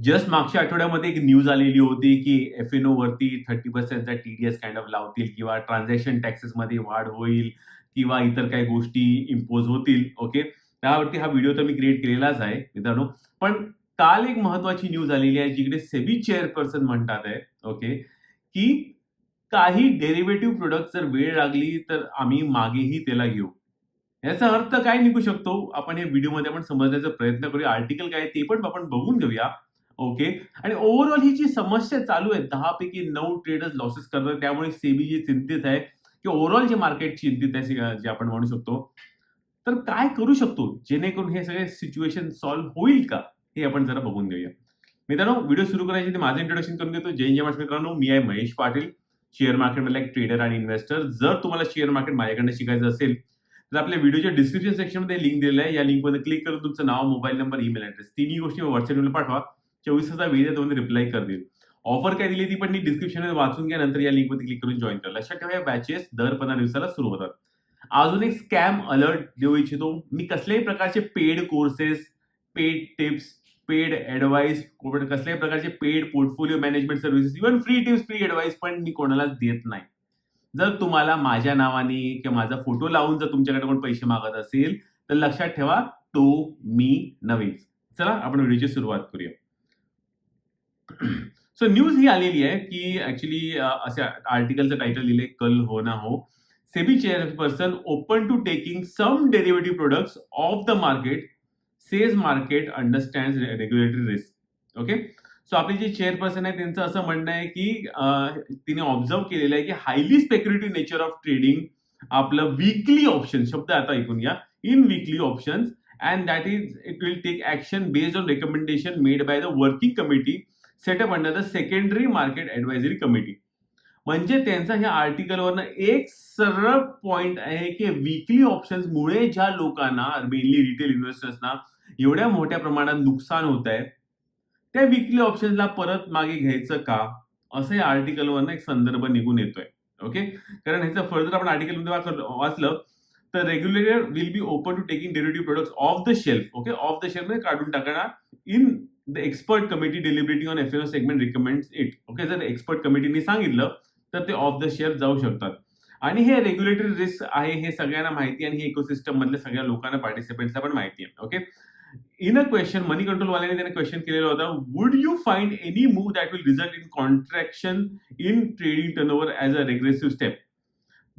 Just मागच्या आठवड्यामध्ये एक न्यूज आलेली होती की एफ एन ओ वरती thirty पर्सेंटचा T D S kind of लावतील किंवा ट्रान्झॅक्शन टॅक्सेसमध्ये वाढ होईल किंवा इतर काही गोष्टी इम्पोज होतील ओके त्यावरती हा व्हिडिओ तर मी क्रिएट केलेलाच आहे मित्रांनो. पण काल एक महत्वाची न्यूज आलेली आहे जिकडे सेबी चेअरपर्सन म्हणतात आहे ओके की काही डेरिव्हेटिव्ह प्रोडक्ट जर वेळ लागली तर आम्ही मागेही त्याला घेऊ. याचा अर्थ काय निघू शकतो? आपण या व्हिडिओमध्ये आपण समजण्याचा प्रयत्न करूया. आर्टिकल काय ते पण आपण बघून घेऊया. ओके? आणि ओव्हरऑल ही जी समस्या चालू आहे दहा पैकी नऊ ट्रेडर्स लॉसेस करतात. त्यामुळे सेबी जी चिंतित आहे की ओव्हरऑल जे मार्केट चिंतित आहे जे- आपण म्हणू शकतो तर काय करू शकतो? जेणेकरून हे सगळे सिच्युएशन सॉल्व्ह होईल का? हे आपण जरा बघून घेऊया. मित्रांनो व्हिडिओ सुरू करायचे ते माझं इंट्रोडक्शन करून घेतो जय जय मित्रांनो. मी आहे महेश पाटील शेअर मार्केटमधला एक ट्रेडर आणि इन्व्हेस्टर जर तुम्हाला शेअर मार्केट माझ्याकडनं शिकायचं असेल तर आपल्या व्हिडिओच्या डिस्क्रिप्शन सेक्शनमध्ये लिंक दिलेलं आहे. या लिंकमध्ये क्लिक करून तुमचं नाव मोबाईल नंबर ईमेल ऍड्रेस तिन्ही गोष्टी व्हॉट्सअपला पाठवा. चोवीस हजार वेळ आहे रिप्लाय कर देईल. ऑफर काय दिली ती पण मी डिस्क्रिप्शन वाचून घ्या नंतर या लिंकमध्ये क्लिक करून जॉईन करा. लक्षात ठेवा या बॅचेस दर पंधरा दिवसाला सुरू होतात. अजून एक स्कॅम अलर्ट देऊ इच्छितो. मी कसल्याही प्रकारचे paid courses paid tips paid advice कसल्याही प्रकारचे paid portfolio management services even free tips free advice पण मी कोणालाच देत नाही. जर तुम्हाला माझ्या नावाने किंवा माझा फोटो लावून जर तुमच्याकडे कोण पैसे मागत असेल तर लक्षात ठेवा तो मी नव्हेच. चला आपण व्हिडिओची सुरुवात करूया. सो न्यूज ही आलेली आहे की ऍक्च्युली असे आर्टिकलचं टायटल लिहिले कल हो ना हो. SEBI chairperson open to taking some derivative products off the market says market understand regulatory risk okay so आपले जे चेअरपर्सन आहे त्यांचं असं म्हणणं आहे की तिने ऑब्झर्व केलेलं आहे की highly speculative nature of trading आपलं वीकली ऑप्शन शब्द आता ऐकून घ्या in weekly option and that is it will take action based on recommendation made by the working committee set up under the secondary market advisory committee म्हणजे त्यांचा ह्या आर्टिकलवरनं एक सरळ पॉइंट आहे की विकली ऑप्शन्स मुळे ज्या लोकांना मेनली रिटेल इन्व्हेस्टर्सना एवढ्या मोठ्या प्रमाणात नुकसान होत आहे त्या विकली ऑप्शन्सला परत मागे घ्यायचं का? असं या आर्टिकलवरनं एक संदर्भ निघून येतोय. ओके कारण ह्याचं फर्दर आपण आर्टिकलमध्ये वाचलं तर regulator will be open to taking derivative products off the shelf okay off the शेल्फमध्ये काढून टाकणार in the expert committee deliberating on F N segment recommends it okay जर एक्सपर्ट कमिटीने सांगितलं तर ते ऑफ द शेअर जाऊ शकतात. आणि हे रेग्युलेटरी रिस्क आहे हे सगळ्यांना माहिती आहे आणि हे इकोसिस्टम मधल्या सगळ्या लोकांना पार्टिसिपेंट्सला पण माहिती आहे. ओके इन अ क्वेश्चन मनी कंट्रोलवाल्याने त्याने क्वेश्चन केलेला होता would you find any move that will result in contraction in trading turnover as a regressive step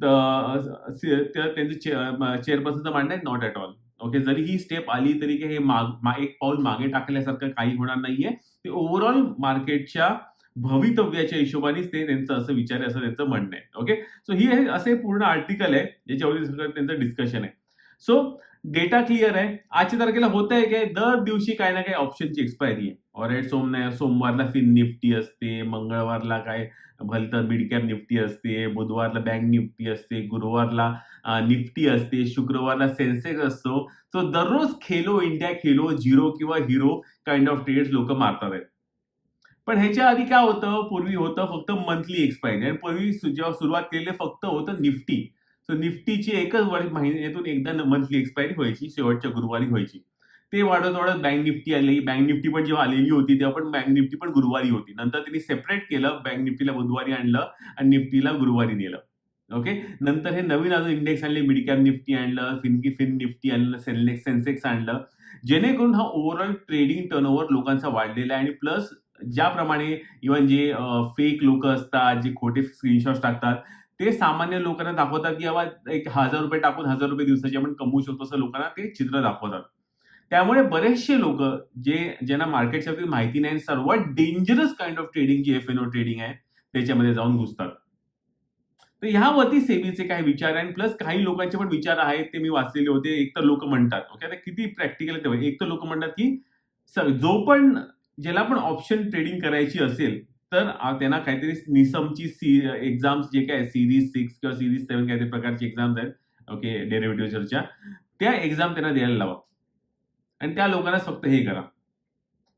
त्यांचं चेअरपर्सनचं uh, म्हणणं आहे नॉट ॲट ऑल ओके जरी ही स्टेप आली तरी हे माग मा- एक पाऊल मागे टाकल्यासारखं काही होणार नाहीये. ते ओव्हरऑल मार्केटच्या भवितव्याच्या हिशोबानेच ते त्यांचं असं विचार आहे असं त्यांचं म्हणणं आहे. ओके सो ही हे असे पूर्ण आर्टिकल आहे ज्याच्यावर त्यांचं डिस्कशन आहे. सो डेटा क्लिअर आहे. आजच्या तारखेला होत आहे काय? दर दिवशी काही ना काही ऑप्शनची एक्सपायरी आहे. ऑरेट सोम सोमवारला फिन निफ्टी असते मंगळवारला काय? भलतं मिड कॅप निफ्टी असते बुधवारला बँक निफ्टी असते गुरुवारला निफ्टी असते शुक्रवारला सेन्सेक्स असतो. सो दररोज खेलो इंडिया खेलो झिरो किंवा हिरो काइंड ऑफ ट्रेड्स लोक मारतात आहेत. पण ह्याच्या आधी काय होतं? पूर्वी होतं फक्त मंथली एक्सपायरी आणि पूर्वी जेव्हा सुरुवात केलेली फक्त होतं निफ्टी. सो निफ्टीची एकच वर्ष महिन्यातून एकदा मंथली एक्सपायरी व्हायची शेवटच्या गुरुवारी व्हायची. ते वाढत वाढत बँक निफ्टी आली. बँक निफ्टी पण जेव्हा आलेली होती तेव्हा पण बँक निफ्टी पण गुरुवारी होती. नंतर त्यांनी सेपरेट केलं बँक निफ्टीला बुधवारी आणलं आणि निफ्टीला गुरुवारी नेलं. ओके नंतर हे नवीन अजून इंडेक्स आणले मिड कॅप निफ्टी आणलं फिनकी फिन निफ्टी आणलं सेन्सेक्स सेन्सेक्स आणलं. जेणेकरून हा ओव्हरऑल ट्रेडिंग टर्नओव्हर लोकांचा वाढलेला आहे आणि प्लस ज्याप्रमाणे इव्हन जे फेक लोक असतात जे खोटे स्क्रीनशॉट टाकतात ते सामान्य लोकांना दाखवतात की बाबा एक हजार रुपये टाकून हजार रुपये दिवसाचे आपण कमवू शकतो असं लोकांना ते चित्र दाखवतात. त्यामुळे बरेचसे लोक जे ज्यांना मार्केटच्या माहिती नाही सर्वात डेंजरस काइंड ऑफ ट्रेडिंग जी एफ एन ओ ट्रेडिंग आहे त्याच्यामध्ये जाऊन घुसतात. तर ह्यावरती सेबीचे काही विचार आहेत आणि प्लस काही लोकांचे पण विचार आहेत ते मी वाचलेले होते एक तर लोक म्हणतात ओके आता किती प्रॅक्टिकल आहे तेव्हा एक तर लोक म्हणतात की सर जो पण ज्याला पण ऑप्शन ट्रेडिंग करायची असेल तर त्यांना काहीतरी निसमची सी एक्झाम्स जे काय सिरीज सिक्स किंवा सिरीज सेव्हन काहीतरी प्रकारची एक्झाम्स आहेत ओके डेरिव्हेटिव्हच्या त्या एक्झाम त्यांना द्यायला लावा. आणि त्या लोकांनाच फक्त हे करा.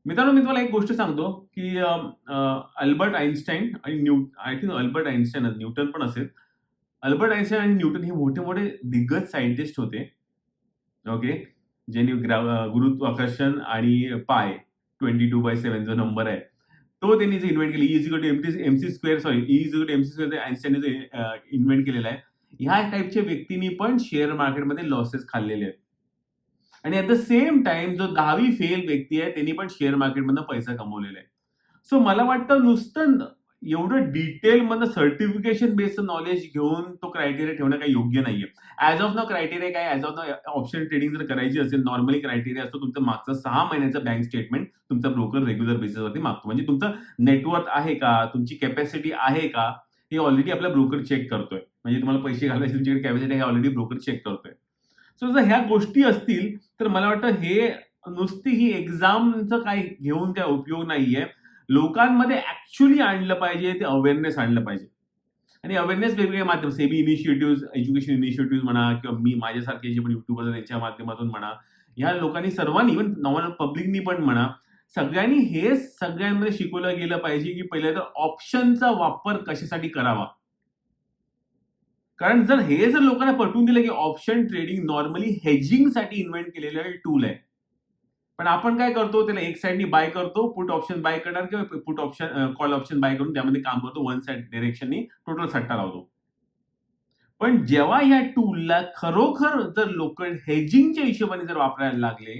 मित्रांनो मी तुम्हाला एक गोष्ट सांगतो की अल्बर्ट आईन्स्टाईन आणि new I think Albert Einstein Newton पण असेल. अल्बर्ट आईन्स्टाईन आणि न्यूटन हे मोठे मोठे दिग्गज सायंटिस्ट होते. ओके? ज्यांनी ग्रा- गुरुत्वाकर्षण आणि पाय ट्वेंटी टू बाय सेवन जो नंबर आहे तो त्यांनी जे इन्व्हेंट केली. Is to M T M C square sorry is to M C square Einstein जो इन्व्हेंट केलेला आहे. ह्या टाईपच्या व्यक्तींनी पण शेअर मार्केटमध्ये लॉसेस खाल्लेले आहेत. आणि ॲट द सेम टाइम जो दहावी फेल व्यक्ती आहे त्यांनी पण शेअर मार्केटमधनं पैसा कमवलेला आहे सो मला वाटतं नुसतं एवढं डिटेलमधनं सर्टिफिकेशन बेस्ड नॉलेज घेऊन तो क्रायटेरिया ठेवणं काही योग्य नाहीये. ऍज ऑफ नो क्रायटेरिया काय? As of no option trading जर करायची असेल नॉर्मली क्रायटेरिया असतो तुमचं मागचं सहा महिन्याचं बँक स्टेटमेंट तुमचा ब्रोकर रेग्युलर बेसिसवरती मागतो. म्हणजे तुमचं नेटवर्क आहे का? तुमची कॅपॅसिटी आहे का? हे ऑलरेडी आपला ब्रोकर चेक करतोय. म्हणजे तुम्हाला पैसे घालायचे तुमच्याकडे कॅपॅसिटी आहे ऑलरेडी ब्रोकर चेक करतोय. सो जर ह्या गोष्टी असतील तर मला वाटतं हे नुसती ही एक्झामचं काही घेऊन काय उपयोग नाहीये. लोकांमध्ये ऍक्च्युली आणलं पाहिजे ते अवेअरनेस आणलं पाहिजे. आणि अवेअरनेस वेगवेगळे माध्यम सेबी इनिशिएटिव्ह एज्युकेशन इनिशिएटिव्ह म्हणा किंवा मी माझ्यासारखे जे पण युट्यूबर्स त्यांच्या माध्यमातून म्हणा ह्या लोकांनी सर्वांनी इव्हन नॉर्मल पब्लिकनी पण म्हणा सगळ्यांनी हे सगळ्यांमध्ये शिकवलं गेलं पाहिजे की पहिले तर ऑप्शनचा वापर कशासाठी करावा. कारण जर हे जर लोकांना पटवून दिलं की ऑप्शन ट्रेडिंग नॉर्मली हेजिंगसाठी इन्व्हेंट केलेलं टूल आहे. पण आपण काय करतो त्याला एक साईडनी बाय करतो पुट ऑप्शन बाय करणार किंवा put option call option buy करून त्यामध्ये काम करतो वन साइड डिरेक्शननी टोटल सट्टा लावतो. पण जेव्हा ह्या टूलला खरोखर जर लोक हेजिंगच्या हिशोबाने जर वापरायला लागले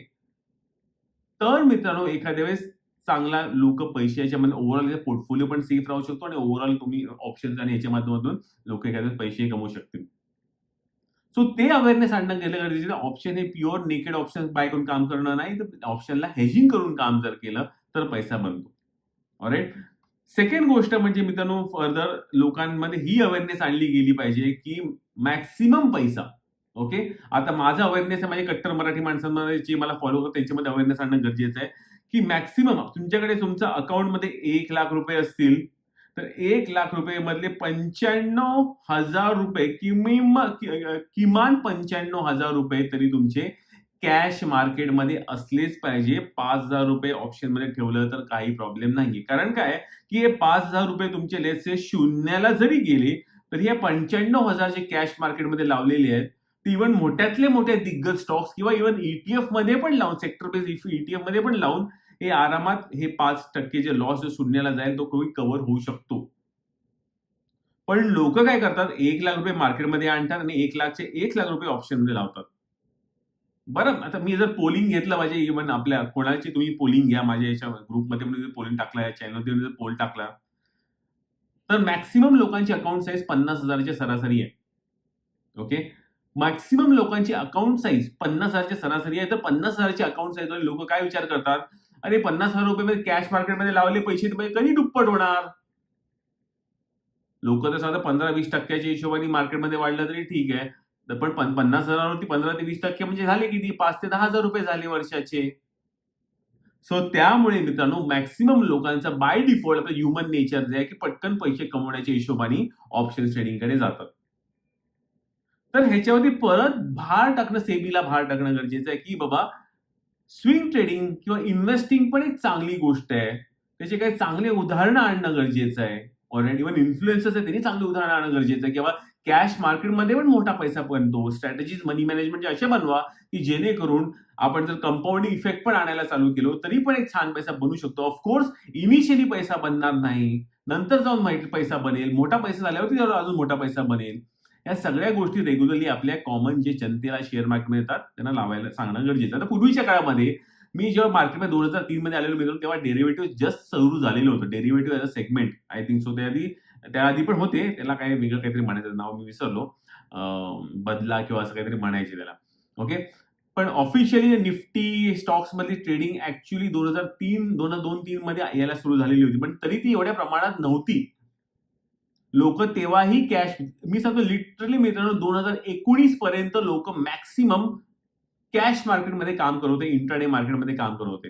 तर मित्रांनो एखाद्या वेळेस चांगला लोक पैसे याच्यामध्ये ओव्हरऑल पोर्टफोलिओ पण सेफ राहू शकतो आणि ओव्हरऑल तुम्ही ऑप्शन आणि याच्या माध्यमातून लोक एखाद्या पैसे कमवू शकतील. सो ते अवेअरनेस आणणं गेलं गरजेचं ऑप्शन हे प्युअर नेकेड ऑप्शन बाय करून काम करणं नाही तर ऑप्शनला हेजिंग करून काम जर केलं तर पैसा बनतो. ऑलराईट सेकंड गोष्ट म्हणजे मित्रांनो फर्दर लोकांमध्ये ही अवेअरनेस आणली गेली पाहिजे की मॅक्सिमम पैसा. ओके आता माझा अवेअरनेस आहे म्हणजे कट्टर मराठी माणसांमध्ये जे मला फॉलो करतात त्यांच्यामध्ये अवेअरनेस आणणं गरजेचं आहे. की मॅक्सिमम तुमच्याकडे तुमच्या अकाउंटमध्ये एक लाख रुपये असतील तर एक लाख रुपये मधले पंच्याण्णव हजार रुपये किमिम किमान पंच्याण्णव हजार रुपये तरी तुमचे कॅश मार्केटमध्ये असलेच पाहिजे. पाच हजार रुपये ऑप्शनमध्ये ठेवलं तर काही प्रॉब्लेम नाही कारण काय? की हे पाच हजार रुपये तुमचे लेस शून्याला जरी गेले तरी हे पंच्याण्णव हजार जे कॅश मार्केटमध्ये लावलेले आहेत इव्हन मोठ्यातले मोठे दिग्गज स्टॉक्स किंवा इव्हन ईटीएफमध्ये पण लावून सेक्टर बेस ईटीएफमध्ये पण लावून हे आरामात हे पाच टक्के जे लॉस जो शून्याला जाईल तो कमी कव्हर होऊ शकतो. पण लोक काय करतात? एक लाख रुपये मार्केटमध्ये आणतात आणि एक लाखचे एक लाख रुपये ऑप्शनमध्ये लावतात. बरं आता मी जर पोलिंग घेतलं पाहिजे इव्हन आपल्या कोणाची तुम्ही पोलिंग घ्या माझ्या याच्या ग्रुपमध्ये पण पोलिंग टाकला या चॅनलमध्ये जर पोल टाकला तर मॅक्सिमम लोकांची अकाउंट साईज पन्नास हजाराच्या सरासरी आहे. ओके मॅक्सिमम लोकांची अकाउंट साईज पन्नास हजारची सरासरी आहे. तर पन्नास हजारची अकाउंट साईज लोक काय विचार करतात? अरे पन्नास हजार रुपये कॅश मार्केटमध्ये लावले पैसे कधी दुप्पट होणार? लोक तर साधं पंधरा वीस टक्क्याच्या हिशोबाने मार्केटमध्ये वाढलं तरी ठीक आहे. पण पन्नास हजारावरती पंधरा ते वीस टक्के म्हणजे झाले किती? पाच ते दहा हजार रुपये झाले वर्षाचे. सो त्यामुळे मित्रांनो मॅक्सिमम लोकांचा बाय डिफॉल्ट आपलं ह्युमन नेचर जे आहे की पटकन पैसे कमवण्याच्या हिशोबाने ऑप्शन ट्रेडिंगकडे जातात. तर ह्याच्यावरती परत भार टाकणं सेबीला भार टाकणं गरजेचं आहे की बाबा स्विंग ट्रेडिंग किंवा इन्व्हेस्टिंग पण एक चांगली गोष्ट आहे. त्याचे काही चांगले उदाहरणं आणणं गरजेचं आहे. ऑलरेडी इव्हन इन्फ्लुएन्सर्स आहे त्यांनी चांगले उदाहरण आणणं गरजेचं आहे किंवा कॅश मार्केटमध्ये पण मोठा पैसा बनतो. स्ट्रॅटेजीज मनी मॅनेजमेंट असे बनवा की जेणेकरून आपण जर कंपाऊंडिंग इफेक्ट पण आणायला चालू केलो तरी पण एक छान पैसा बनू शकतो. ऑफकोर्स इनिशियली पैसा बनणार नाही. नंतर जाऊन पैसा बनेल. मोठा पैसा झाल्यावरती अजून मोठा पैसा बनेल. या सगळ्या गोष्टी रेग्युलरली आपल्या कॉमन जे जनतेला शेअर मार्केटमध्ये येतात त्यांना लावायला सांगणं गरजेचं आता पूर्वीच्या काळामध्ये मी जेव्हा मार्केटमध्ये दोन हजार तीन मध्ये आलेलो मिळतो तेव्हा डेरिव्हेटिव्ह जस्ट सुरू झालेलं होतं. Derivative as a segment I think so त्याआधी त्याआधी पण होते. त्याला काय वेगळं काहीतरी म्हणायचं नाव मी विसरलो. बदला किंवा असं काहीतरी म्हणायचे त्याला. ओके पण ऑफिशियली निफ्टी स्टॉक्समधली ट्रेडिंग ऍक्च्युली दोन हजार तीन दोन हजार दोन तीन मध्ये यायला सुरू झालेली होती. पण तरी ती एवढ्या प्रमाणात नव्हती. लोक तेव्हाही कॅश मी सांगतो लिटरली मित्रांनो दोन हजार एकोणीस पर्यंत लोक मॅक्सिमम कॅश मार्केटमध्ये काम करत होते इंटरडे मार्केटमध्ये काम करत होते.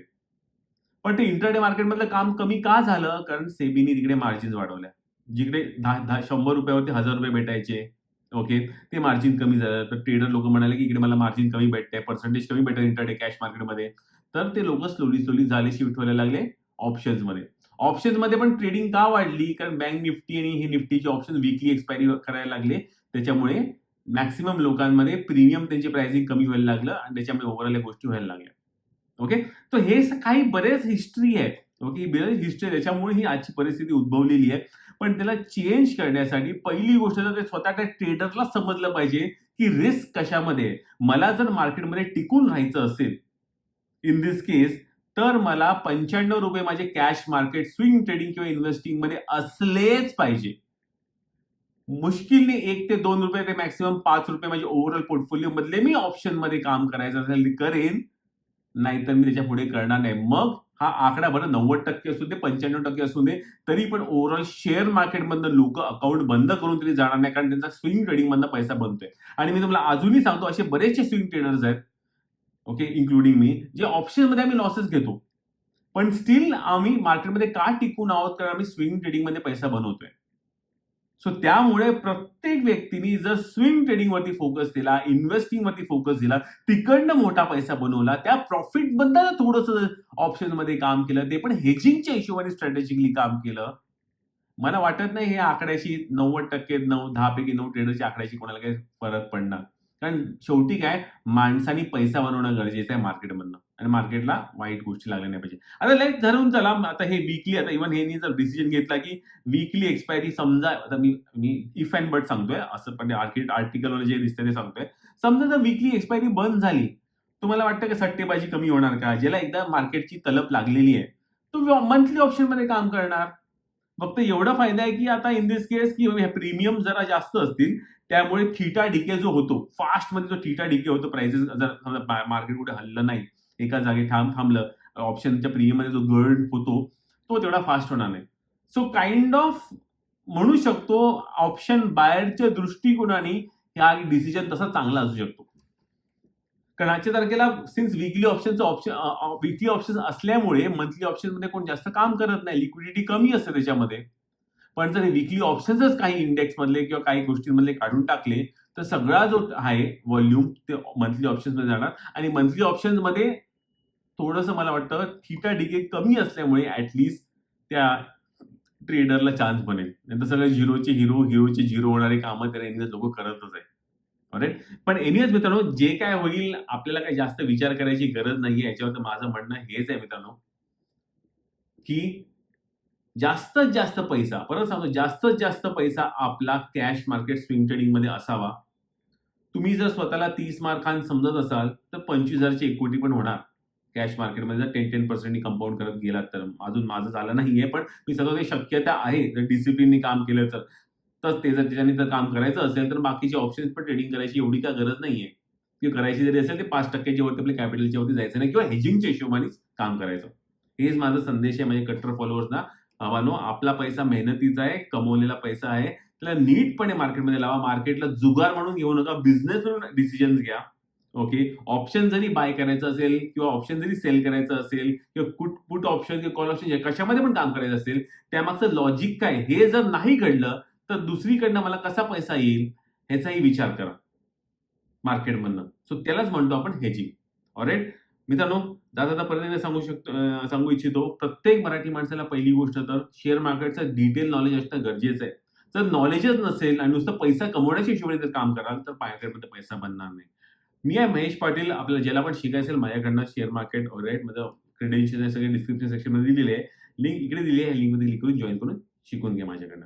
पण ते इंटरडे मार्केटमधलं काम कमी का झालं? कारण सेबीने तिकडे मार्जिन वाढवल्या. जिकडे दहा दहा शंभर रुपयावरती हजार रुपये भेटायचे ओके ते मार्जिन कमी झालं. तर ट्रेडर लोक म्हणाले की इकडे मला मार्जिन कमी भेटते पर्सेंटेज कमी भेटत इंटरडे कॅश मार्केटमध्ये तर ते लोक स्लोली स्लोली झाले शिफ्ट व्हायला लागले ऑप्शन्समध्ये ऑप्शन्समध्ये पण ट्रेडिंग का वाढली? कारण बँक निफ्टी आणि हे निफ्टीचे ऑप्शन विकली एक्सपायरी करायला लागले. त्याच्यामुळे मॅक्सिमम लोकांमध्ये प्रीमियम त्यांचे प्राइसिंग कमी व्हायला लागलं आणि त्याच्यामुळे ओव्हरऑल या गोष्टी व्हायला लागल्या. ओके तर हे काही बरेच हिस्ट्री आहे ओके बरेच हिस्ट्री त्याच्यामुळे ही आजची परिस्थिती उद्भवलेली आहे. पण त्याला चेंज करण्यासाठी पहिली गोष्ट तर ते स्वतः त्या ट्रेडरला समजलं पाहिजे की रिस्क कशामध्ये मला जर मार्केटमध्ये टिकून राहायचं असेल इन दिस केस तर मला पंच्याण्णव रुपये माझे कॅश मार्केट स्विंग ट्रेडिंग किंवा इन्व्हेस्टिंगमध्ये असलेच पाहिजे. मुश्किलने एक ते दोन रुपये ते मॅक्सिमम पाच रुपये माझे ओव्हरऑल पोर्टफोलिओ मधले मी ऑप्शनमध्ये काम करायचं असेल करेन. नाहीतर मी त्याच्या पुढे करणार नाही. मग हा आकडा बरं नव्वद टक्के असू दे पंच्याण्णव टक्के असू दे तरी पण ओव्हरऑल शेअर मार्केटमधनं लोक अकाउंट बंद करून तरी जाणार नाही कारण त्यांचा स्विंग ट्रेडिंग मधनं पैसा बनतोय. आणि मी तुम्हाला अजूनही सांगतो असे बरेचसे स्विंग ट्रेडर्स आहेत ओके इन्क्लुडिंग मी जे ऑप्शनमध्ये आम्ही लॉसेस घेतो. पण स्टील आम्ही मार्केटमध्ये का टिकून आहोत? कारण आम्ही स्विंग ट्रेडिंगमध्ये पैसा बनवतोय. सो त्यामुळे प्रत्येक व्यक्तीने जर स्विंग ट्रेडिंग वरती फोकस दिला इन्व्हेस्टिंगवरती फोकस दिला तिकडनं मोठा पैसा बनवला त्या प्रॉफिटबद्दल थोडंसं ऑप्शनमध्ये काम केलं ते पण हेजिंगच्या हिशोबाने स्ट्रॅटेजिकली काम केलं. मला वाटत नाही हे आकड्याशी नव्वद टक्के नऊ दहा पैकी नऊ ट्रेडरच्या आकड्याशी कोणाला काही फरक पडणार. कारण शेवटी काय माणसाने पैसा बनवणं गरजेचं आहे मार्केटमधनं. आणि मार्केटला वाईट गोष्टी लागल्या नाही पाहिजे. आता लाईक धरून चला आता हे वीकली आता इव्हन हे जर डिसिजन घेतला की वीकली एक्सपायरी समजा आता मी मी इफ अँड बट सांगतोय असं पण आर्टिकल आर्टिकल जे दिसतंय ते सांगतोय. समजा जर वीकली एक्सपायरी बंद झाली तुम्हाला वाटतं की सट्टेबाजी कमी होणार का? ज्याला एकदा मार्केटची तलप लागलेली आहे तो मंथली ऑप्शनमध्ये काम करणार. फक्त एवढा फायदा आहे की आता इन दिस केस की प्रीमियम जरा जास्त असतील त्यामुळे थिटा डिके जो होतो फास्टमध्ये जो थीटा डिके होतो प्राइसेस जर समजा मार्केट कुठे हल्लं नाही एका जागी थांब थांबलं ऑप्शनच्या प्रीमियममध्ये जो गर्ड होतो तो तेवढा फास्ट होणार नाही. सो काइंड ऑफ म्हणू शकतो ऑप्शन बायरच्या दृष्टिकोनाने हा डिसिजन तसा चांगला असू शकतो. कारण आजच्या तारखेला सिन्स विकली ऑप्शनचं ऑप्शन विकली ऑप्शन असल्यामुळे मंथली ऑप्शनमध्ये कोण जास्त काम करत नाही लिक्विडिटी कमी असते त्याच्यामध्ये. पण जर वीकली ऑप्शन्सच काही इंडेक्स मधले किंवा काही गोष्टींमधले काढून टाकले तर सगळा जो आहे व्हॉल्यूम ते मंथली ऑप्शन्समध्ये जाणार. आणि मंथली ऑप्शन्समध्ये थोडंसं मला वाटतं थिटा डिके कमी असल्यामुळे ऍटलिस्ट त्या ट्रेडरला चान्स बनेल. नंतर सगळे झिरोचे हिरो हिरोचे झिरो होणारे कामं त्याला एनिवेज लोक करतच आहे राईट पण एनिवेज मित्रांनो जे काय होईल आपल्याला काही जास्त विचार करायची गरज नाहीये. याच्यावर माझं म्हणणं हेच आहे मित्रांनो की जास्तीत जास्त पैसा परत सांगतो जास्तीत जास्त पैसा आपला कॅश मार्केट स्विंग ट्रेडिंगमध्ये असावा. तुम्ही जर स्वतःला तीस मार्कांत समजत असाल तर पंचवीस हजारची इक्विटी पण होणार. कॅश मार्केटमध्ये जर टेन टेन पर्सेंटनी कंपाऊंड करत गेलात तर अजून माझं झालं नाहीये पण मी सगळं काही शक्यता आहे. जर डिसिप्लिनने काम केलं तर. तर ते जर त्याच्याने जर काम करायचं असेल तर बाकीचे ऑप्शन्स पण ट्रेडिंग करायची एवढी काय गरज नाहीये. किंवा करायची जरी असेल ते पाच टक्क्याच्या वरती आपल्या कॅपिटलच्या वरती जायचं नाही किंवा हेजिंगच्या हिशोबानेच काम करायचं. हेच माझा संदेश आहे म्हणजे कट्टर फॉलोअर्सना आव्हानो आपला पैसा मेहनतीचा आहे कमवलेला पैसा आहे. त्याला नीटपणे मार्केटमध्ये लावा. मार्केटला जुगार म्हणून घेऊ नका. बिझनेस म्हणून डिसिजन्स घ्या. ओके ऑप्शन जरी बाय करायचं असेल किंवा ऑप्शन जरी सेल करायचं असेल किंवा कुट पुट ऑप्शन किंवा कॉल ऑप्शन कशामध्ये पण काम करायचं असेल त्यामागचं लॉजिक काय? हे जर नाही घडलं तर दुसरीकडनं मला कसा पैसा येईल ह्याचाही विचार करा. मार्केटमधनं. सो त्यालाच म्हणतो आपण हेजिंग ऑरेट मित्रांनो दादा पर्यंत सांगू शकतो सांगू इच्छितो. प्रत्येक मराठी माणसाला पहिली गोष्ट तर शेअर मार्केटचं डिटेल नॉलेज असणं गरजेचं आहे. जर नॉलेजच नसेल आणि नुसतं पैसा कमवण्याच्या हिशोबाने जर काम कराल तर मार्केटमध्ये पैसा बनणार नाही. मी आहे महेश पाटील. आपल्याला ज्याला पण शिकायचं असेल माझ्याकडनं शेअर मार्केट ऑरेट माझं क्रेडेन्शियल सगळे डिस्क्रिप्शन सेक्शनमध्ये दिलेले आहे. लिंक इकडे दिली आहे. लिंकमध्ये क्लिक करून जॉईन करून शिकून घ्या माझ्याकडनं.